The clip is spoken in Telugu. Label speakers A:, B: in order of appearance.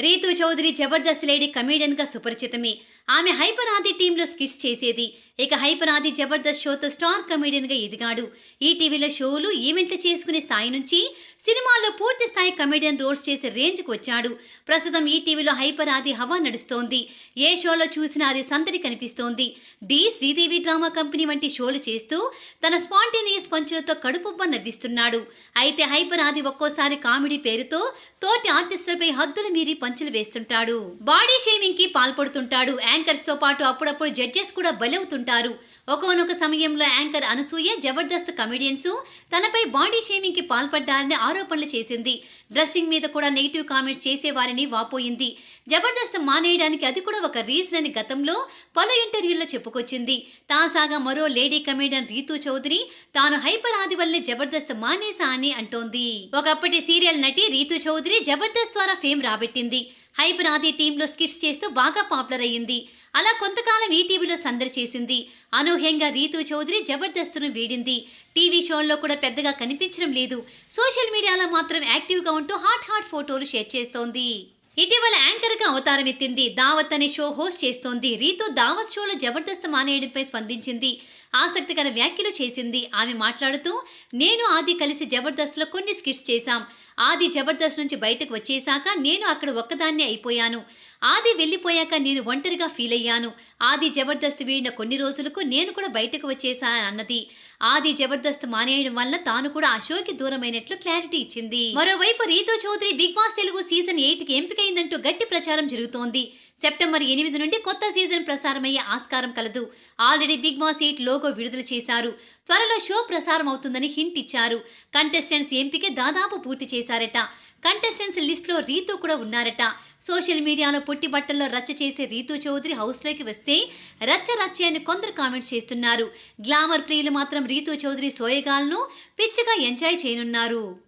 A: రీతు చౌదరి జబర్దస్త్ లేడీ కమీడియన్గా సుపరిచితమే. ఆమె హైపర్ ఆది టీంలో స్కిట్స్ చేసేది. ఇక హైపర్ ఆది జబర్దస్త్ షోతో స్టార్ కమెడియన్గా ఎదిగాడు. ఈటీవీలో షోలు ఈవెంట్లు చేసుకునే స్థాయి నుంచి సినిమాల్లో పూర్తి స్థాయి కమెడియన్ రోల్స్ చేసే రేంజ్కి వచ్చాడు. ప్రస్తుతం ఈటీవీలో హైపర్ ఆది హవా నడుస్తోంది. ఏ షోలో చూసినా అది సందడి కనిపిస్తోంది. డి శ్రీదేవి డ్రామా కంపెనీ వంటి షోలు చేస్తూ తన స్పాంటేనియస్ పంచులతో కడుపుబ్బ నవ్విస్తున్నాడు. అయితే హైపర్ ఆది ఒక్కోసారి కామెడీ పేరుతో తోటి ఆర్టిస్టులపై హద్దులు మీరి పంచులు వేస్తుంటాడు. బాడీ షేమింగ్కి పాల్పడుతుంటాడు. యాంకర్స్తో పాటు అప్పుడప్పుడు జడ్జెస్ కూడా బలవుతుంటారు. ఒకనొక సమయంలో యాంకర్ అనసూయ జబర్దస్త్ కమెడియన్స్ తనపై బాడీ షేమింగ్కి పాల్పడ్డారని ఆరోపణలు చేసింది. డ్రెస్సింగ్ మీద కూడా నెగిటివ్ కామెంట్స్ చేసేవారని వాపోయింది. జబర్దస్త్ మానేయడానికి అది కూడా ఒక రీజన్ అని గతంలో పలు ఇంటర్వ్యూల్లో చెప్పుకొచ్చింది. తాజాగా మరో లేడీ కమెడియన్ రీతూ చౌదరి తాను హైపర్ ఆది వల్లే జబర్దస్త్ మానేసా అని అంటోంది. ఒకప్పటి సీరియల్ నటి రీతూ చౌదరి జబర్దస్త్ ద్వారా ఫేమ్ రాబెట్టింది. హైబర్ ఆది టీంలో స్కిట్స్ చేస్తూ బాగా పాపులర్ అయ్యింది. అలా కొంతకాలం ఈటీవీలో సందడి చేసింది. అనూహ్యంగా రీతూ చౌదరి జబర్దస్తును వీడింది. టీవీ షోల్లో కూడా పెద్దగా కనిపించడం లేదు. సోషల్ మీడియాలో మాత్రం యాక్టివ్గా ఉంటూ హాట్ హాట్ ఫోటోలు షేర్ చేస్తోంది. ఇటీవల యాంకర్గా అవతారం ఎత్తింది దావత్ అనే షో హోస్ట్ చేస్తోంది. రీతు దావత్ షోలో జబర్దస్త్ మానేయడంపై స్పందించింది. ఆసక్తికర వ్యాఖ్యలు చేసింది. ఆమె మాట్లాడుతూ నేను ఆది కలిసి జబర్దస్త్లో కొన్ని స్కిట్స్ చేశాం. ఆది జబర్దస్త్ నుంచి బయటకు వచ్చేశాక నేను అక్కడ ఒక్కదాన్నే అయిపోయాను. ఆది వెళ్ళిపోయాక నేను ఒంటరిగా ఫీల్ అయ్యాను ఆది జబర్దస్త్ వీడిన కొన్ని రోజులకు నేను కూడా బయటకు వచ్చేసా అన్నది. ఆది జబర్దస్త్ మానేయడం వల్ల తాను కూడా ఆ షోకి దూరమైనట్లు క్లారిటీ ఇచ్చింది. మరోవైపు Ritu Chowdary Bigg Boss Telugu season ఎయిట్కి ఎంపికైందంటూ గట్టి ప్రచారం జరుగుతోంది. సెప్టెంబర్ ఎనిమిది నుండి కొత్త సీజన్ ప్రసారమయ్యే ఆస్కారం కలదు. Already Bigg Boss eight logo విడుదల చేశారు. త్వరలో షో ప్రసారం అవుతుందని హింట్ ఇచ్చారు. కంటెస్టెంట్స్ ఎంపిక దాదాపు పూర్తి చేశారట. కంటెస్టెంట్స్ లిస్ట్లో కూడా ఉన్నారట. సోషల్ మీడియాలో పుట్టి బట్టల్లో రచ్చ చేసే రీతూ చౌదరి హౌస్లోకి వస్తే రచ్చ రచ్చ అని కొందరు కామెంట్స్ చేస్తున్నారు. గ్లామర్ ప్రియులు మాత్రం రీతూ చౌదరి సోయగాలను పిచ్చిగా ఎంజాయ్ చేయనున్నారు.